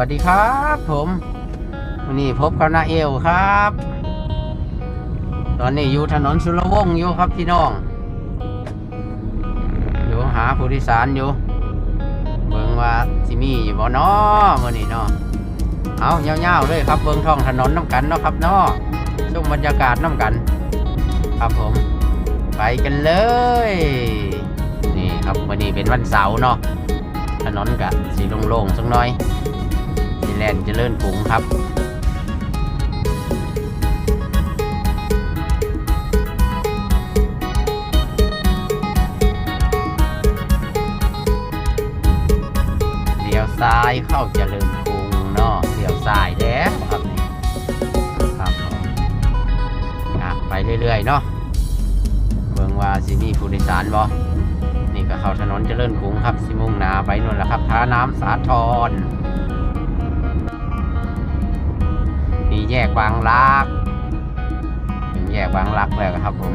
วัสดีครับผมวันนี้พบกับนาเอลครับ ตอนนี้อยู่ถนนสุรวงศ์อยู่ครับพี่น้อง อยู่หาผู้โดยสารอยู่เบิ่งว่าสิมีอยู่บ่น้อมื้อนี้เนาะเอาเงาวๆเลยครับเบิ่งท้องถนนน้ำกันเนาะครับเนาะชมบรรยากาศน้ำกัน ครับผม ไปกันเลย นี่ครับวันนี้เป็นวันเสาร์เนาะถนนกะสีโล่งๆสักหน่อย แลนด์เจริญกรุงครับเลี้ยวซ้ายเข้าเจริญกรุงเนาะเลี้ยวซ้ายแล้วครับครับไปเรื่อยๆเนาะเบิ่งว่าสิมีผู้โดยสารบ่นี่ก็เข้าถนนเจริญกรุงครับสิมุ่งหนาไปนู่นแหละครับท่าน้ำสาทร แยกบางรัก ถึงแยกบางรักแล้วครับผม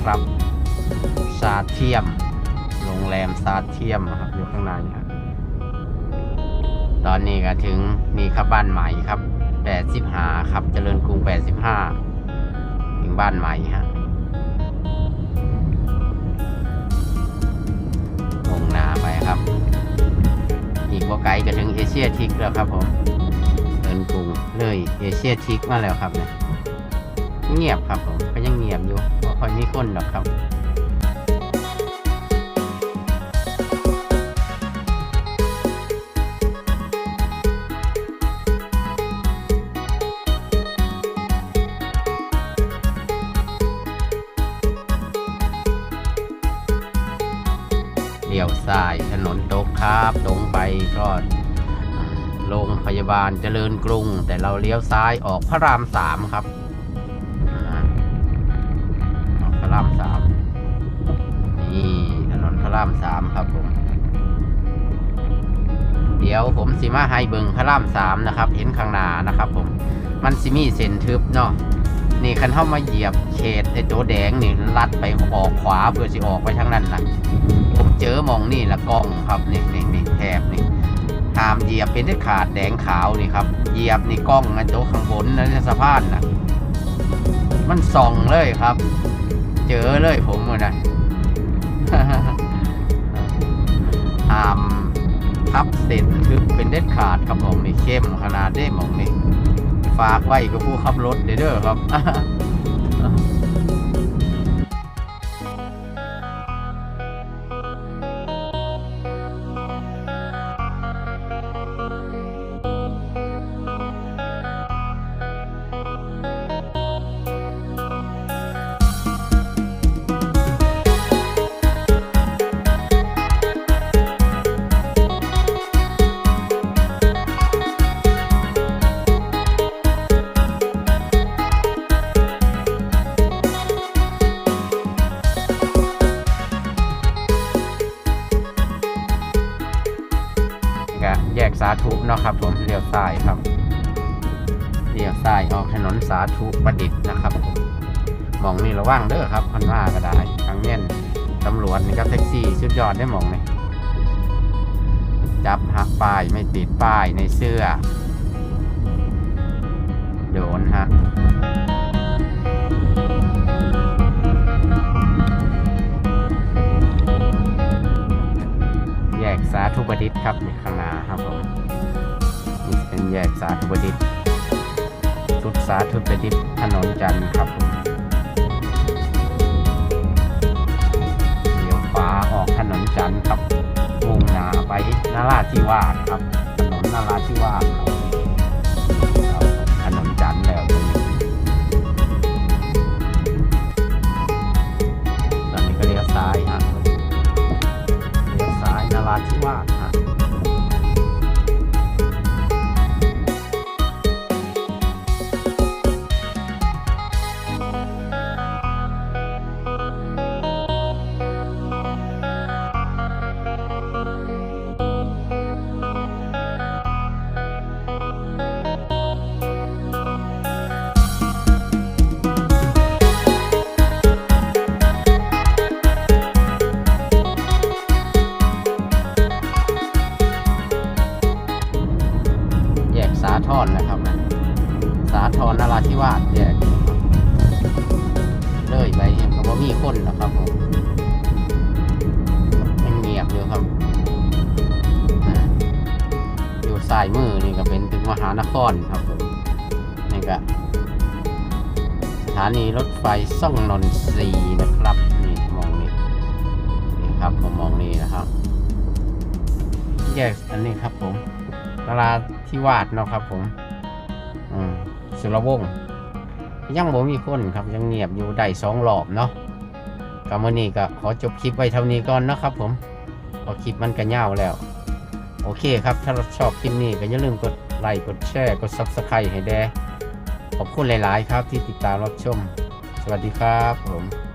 นทร์ครับ ซาเทียม โรงแรมซาเทียมครับอยู่ข้างในครับตอนนี้ก็ถึงนี่ครับบ้านใหม่ครับ85ครับ เจริญกรุง85ถึงบ้านใหม่ฮะมงนาไปครับ อีกว่าไกลก็ถึงเอเชียทิกแล้วครับผมเจริญกรุงเลยเอเชียทิกมาแล้วครับเนี่ยเงียบครับผมก็ยังเงียบอยู่ ค่อยมีคนหรอกครับเลี้ยวซ้ายถนนตกครับตรงไปก็อืมโรงพยาบาลเจริญกรุง แต่เราเลี้ยวซ้ายออกพระรามสามครับ ออกพระรามสามนี่ถนนพระรามสามครับผม เดี๋ยวผมสิมาให้เบิงพระรามสามนะครับ เห็นข้างหน้านะครับ ผม มันสิมีเส้นทึบเนาะนี่คันเข้ามาเหยียบเขตไอ้ตัวแดงนี่ลัดไปออกขวาเพื่อสิออกไปทางนั้นนะผมเจอมองนี่ละกล้องครับนี่นี่นี่แถบนี่ห้ามเหยียบเป็นที่ขาดแดงขาวนี่ครับเหยียบนี่กล้องอันโต๊ะข้างบนนั่นสะพานนะมันส่องเลยครับ เจอเลยผมอะนะหามพับเส้นทึบเป็นเด็ดขาดครับมองนี่เข้มขนาดได้มองนี่ฝากไว้กับผู้ขับรถเด้อครับ ก็แยกสาธุเนาะครับ ผมเลี้ยวซ้ายครับเลี้ยวซ้ายออกถนนสาธุประดิษฐ์นะครับผมมองนี่ระว่างเด้อครับพันว่าก็ได้ทางเงี้ยตำรวจนี่ครับแท็กซี่ชุดยอดได้มองนี่จับหักป้ายไม่ติดป้ายในเสื้อ โดนฮะ ธุประดิษฐ์ครับนี่ข้างหน้าครับผมนี่เป็นแยกสาธุประดิษฐ์สุดสาธุประดิษฐ์ถนนจันทร์ครับผมเลี้ยวขวาออกถนนจันทร์ครับมุ่งหน้าไปนาราธิวาสครับถนนนาราธิวาสครับ วาสแยกเลยไปยังก็บ่มีคนนะครับผมยังเงียบอยู่ครับอ่าอยู่ซ้ายมือนี่ก็เป็นถึงมหานครครับผมนี่ก็สถานีรถไฟซ่องนนทรีนะครับนี่มองนี่นี่ครับผมมองนี่นะครับ แยกอันนี้ครับผมนาราธิวาสเนาะครับผม อืม สุรวงศ์ยังบ่มีคนครับยังเงียบอยู่ได้สองรอบเนาะกับมื่อนี้ก็ขอจบคลิปไว้เท่านี้ก่อนนะครับผมพอคลิปมันก็ยาวแล้ว โอเคครับ ถ้าชอบคลิปนี้ก็อย่าลืมกดไลค์กดแชร์กดซับสไครต์ให้แดขอบคุณหลาย ๆ ครับที่ติดตามรับชม สวัสดีครับผม